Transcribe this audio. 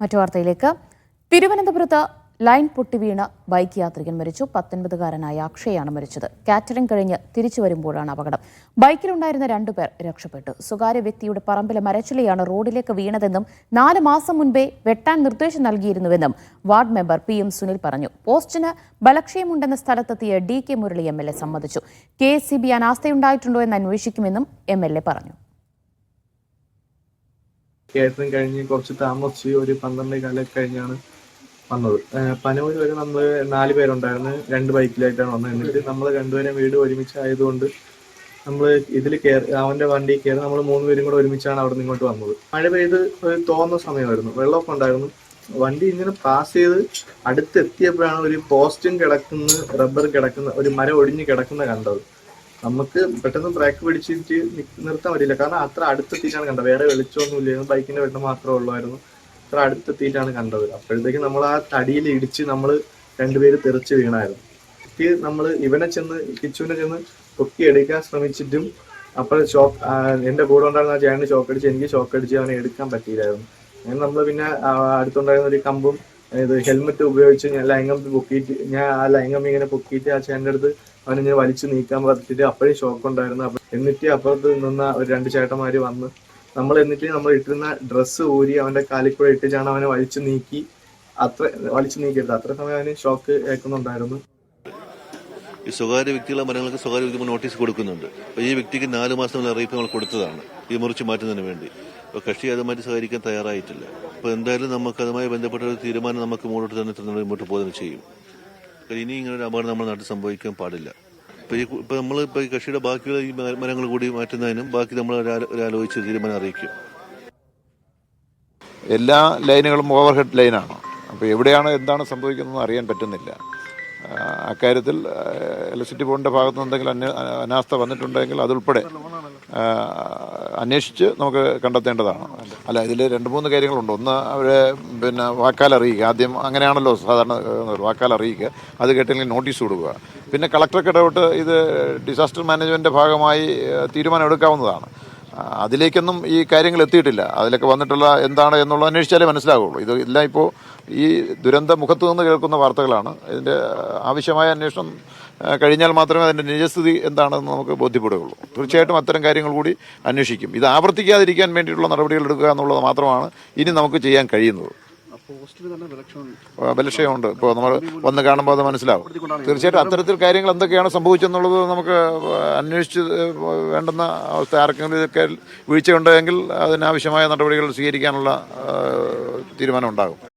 മറ്റു വാർത്തയിലേക്ക്. തിരുവനന്തപുരത്ത് ലൈൻ പൊട്ടി വീണ് ബൈക്ക് യാത്രികൻ മരിച്ചു. പത്തൊൻപതുകാരനായ അക്ഷയാണ് മരിച്ചത്. കാറ്ററിംഗ് കഴിഞ്ഞ് തിരിച്ചു വരുമ്പോഴാണ് അപകടം. ബൈക്കിലുണ്ടായിരുന്ന രണ്ടുപേർ രക്ഷപ്പെട്ടു. സ്വകാര്യ വ്യക്തിയുടെ പറമ്പിലെ മരച്ചിലയാണ് റോഡിലേക്ക് വീണതെന്നും നാല് മാസം മുൻപേ വെട്ടാൻ നിർദ്ദേശം നൽകിയിരുന്നുവെന്നും ward member P M Sunil പറഞ്ഞു. പോസ്റ്റിന് ബലക്ഷയമുണ്ടെന്ന സ്ഥലത്തെത്തിയ D K Murali M L A സമ്മതിച്ചു. കെ എസ് സി ബി അനാസ്ഥയുണ്ടായിട്ടുണ്ടോ എന്ന് അന്വേഷിക്കുമെന്നും എം എൽ എ പറഞ്ഞു. കാറ്ററിംഗ് കഴിഞ്ഞ് കുറച്ച് താമസിച്ച് ഒരു പന്ത്രണ്ട് കാലൊക്കെ കഴിഞ്ഞാണ് വന്നത്. പനൂര് വരെ നമ്മൾ നാല് പേരുണ്ടായിരുന്നു. രണ്ട് ബൈക്കിലായിട്ടാണ് വന്നത്. എന്നിട്ട് നമ്മൾ രണ്ടുപേരും വീട് ഒരുമിച്ച് ആയതുകൊണ്ട് നമ്മൾ ഇതിൽ കയറി അവന്റെ വണ്ടി കയറി നമ്മൾ മൂന്ന് പേരും കൂടെ ഒരുമിച്ചാണ് അവിടെ നിന്ന് ഇങ്ങോട്ട് വന്നത്. മഴ പെയ്ത് തോന്നുന്ന സമയമായിരുന്നു. വെള്ളമൊക്കെ ഉണ്ടായിരുന്നു. വണ്ടി ഇങ്ങനെ പാസ് ചെയ്ത് അടുത്തെത്തിയപ്പോഴാണ് ഒരു പോസ്റ്റും കിടക്കുന്ന റബ്ബർ കിടക്കുന്ന ഒരു മരം ഒടിഞ്ഞ് കിടക്കുന്ന കണ്ടത്. നമുക്ക് പെട്ടെന്ന് ബ്രേക്ക് പിടിച്ചിട്ട് നിർത്താൻ പറ്റില്ല കാരണം അത്ര അടുത്തെത്തിയിട്ടാണ് കണ്ടത്. വേറെ വെളിച്ചമൊന്നുമില്ല. ബൈക്കിന്റെ വെട്ടം മാത്രമേ ഉള്ളായിരുന്നു. അത്ര അടുത്തെത്തിയിട്ടാണ് കണ്ടത്. അപ്പോഴത്തേക്ക് നമ്മൾ ആ തടിയിൽ ഇടിച്ച് നമ്മൾ രണ്ടുപേര് തെറിച്ച് വീണായിരുന്നു. ഇത് നമ്മൾ ഇവനെ ചെന്ന് കിച്ചുവിനെ ചെന്ന് പൊക്കി എടുക്കാൻ ശ്രമിച്ചിട്ടും അപ്പോൾ ഷോക്ക് എന്റെ കൂടെ ഉണ്ടായിരുന്ന ചേട്ടന് ഷോക്ക് അടിച്ച് എനിക്ക് ഷോക്ക് അടിച്ച് അവനെ എടുക്കാൻ പറ്റിയില്ലായിരുന്നു. അങ്ങനെ നമ്മൾ പിന്നെ അടുത്തുണ്ടായിരുന്ന ഒരു കമ്പും ഇത് ഹെൽമെറ്റ് ഉപയോഗിച്ച് ഞാൻ ലൈംഗം പൊക്കിയിട്ട് ഞാൻ ആ ലൈംഗം ഇങ്ങനെ പൊക്കിയിട്ട് ആ ചേട്ടന്റെ അടുത്ത് അവനിങ്ങനെ വലിച്ചു നീക്കാൻ പറ്റിയിട്ട് അപ്പോഴും ഷോക്ക് ഉണ്ടായിരുന്നു. അപ്പൊ എന്നിട്ട് അപ്പുറത്ത് നിന്ന ഒരു രണ്ട് ചേട്ടന്മാര് വന്ന് നമ്മൾ എന്നിട്ട് നമ്മൾ ഇട്ടിരുന്ന ഡ്രസ്സ് ഊരി അവന്റെ കാലിൽ കൂടെ ഇട്ടിട്ടാണ് അവനെ വലിച്ചു നീക്കി അത്ര വലിച്ചു നീക്കരുത് അത്ര സമയം അവന് ഷോക്ക് ഏൽക്കുന്നുണ്ടായിരുന്നു. ഈ സ്വകാര്യ വ്യക്തികളെ മരങ്ങൾക്ക് സ്വകാര്യ വ്യക്തി നോട്ടീസ് കൊടുക്കുന്നുണ്ട്. അപ്പോൾ ഈ വ്യക്തിക്ക് നാല് മാസം അറിയിപ്പ് നമ്മൾ കൊടുത്തതാണ്. ഈ മുറിച്ച് മാറ്റുന്നതിന് വേണ്ടി. അപ്പോൾ കക്ഷി മാറ്റി സഹകരിക്കാൻ തയ്യാറായിട്ടില്ല. അപ്പോൾ എന്തായാലും നമുക്ക് അതുമായി ബന്ധപ്പെട്ട ഒരു തീരുമാനം നമുക്ക് മുന്നോട്ട് തന്നെ മുന്നോട്ട് പോകുന്നത് ചെയ്യും. ഇനി ഒരു അപകടം നമ്മുടെ നാട്ടിൽ സംഭവിക്കാൻ പാടില്ല. ഇപ്പോൾ നമ്മൾ ഇപ്പോൾ ഈ കക്ഷിയുടെ ബാക്കിയുള്ള ഈ മരങ്ങൾ കൂടി മാറ്റുന്നതിനും ബാക്കി നമ്മൾ ഒരാലോചിച്ച് ഒരു തീരുമാനം അറിയിക്കും. എല്ലാ ലൈനുകളും ഓവർഹെഡ് ലൈനാണ്. അപ്പോൾ എവിടെയാണ് എന്താണ് സംഭവിക്കുന്നതെന്ന് അറിയാൻ പറ്റുന്നില്ല. അക്കാര്യത്തിൽ ഇലക്ട്രിസിറ്റി ബോർഡിന്റെ ഭാഗത്ത് നിന്ന് എന്തെങ്കിലും അന്യ അനാസ്ഥ വന്നിട്ടുണ്ടെങ്കിൽ അതുൾപ്പെടെ അന്വേഷിച്ച് നമുക്ക് കണ്ടെത്തേണ്ടതാണ്. അല്ല ഇതിൽ രണ്ട് മൂന്ന് കാര്യങ്ങളുണ്ട്. ഒന്ന് അവരെ പിന്നെ വാക്കാൽ അറിയിക്കുക. ആദ്യം അങ്ങനെയാണല്ലോ സാധാരണ വാക്കാൽ അറിയിക്കുക. അത് കേട്ടില്ലെങ്കിൽ നോട്ടീസ് കൊടുക്കുക. പിന്നെ കളക്ടർക്ക് ഇടപെട്ട് ഇത് ഡിസാസ്റ്റർ മാനേജ്മെന്റിന്റെ ഭാഗമായി തീരുമാനം എടുക്കാവുന്നതാണ്. അതിലേക്കൊന്നും ഈ കാര്യങ്ങൾ എത്തിയിട്ടില്ല. അതിലൊക്കെ വന്നിട്ടുള്ള എന്താണ് എന്നുള്ളത് അന്വേഷിച്ചാലേ മനസ്സിലാവുള്ളൂ ഇത് എല്ലാം ഇപ്പോൾ ഈ ദുരന്ത മുഖത്ത് നിന്ന് കേൾക്കുന്ന വാർത്തകളാണ്. ഇതിന്റെ ആവശ്യമായ അന്വേഷണം കഴിഞ്ഞാൽ മാത്രമേ അതിന്റെ നിജസ്ഥിതി എന്താണെന്ന് നമുക്ക് ബോധ്യപ്പെടുകയുള്ളൂ. തീർച്ചയായിട്ടും അത്തരം കാര്യങ്ങൾ കൂടി അന്വേഷിക്കും. ഇത് ആവർത്തിക്കാതിരിക്കാൻ വേണ്ടിയിട്ടുള്ള നടപടികൾ എടുക്കുക എന്നുള്ളത് മാത്രമാണ് ഇനി നമുക്ക് ചെയ്യാൻ കഴിയുന്നത്. ബലക്ഷയമുണ്ട്. ഇപ്പോൾ നമ്മൾ വന്ന് കാണുമ്പോൾ അത് മനസ്സിലാവും. തീർച്ചയായിട്ടും അത്തരത്തിൽ കാര്യങ്ങൾ എന്തൊക്കെയാണ് സംഭവിച്ചെന്നുള്ളത് നമുക്ക് അന്വേഷിച്ച് വേണ്ടുന്ന അവസ്ഥ ആർക്കെങ്കിലും വീഴ്ചയുണ്ടെങ്കിൽ അതിനാവശ്യമായ നടപടികൾ സ്വീകരിക്കാനുള്ള തീരുമാനം ഉണ്ടാകും.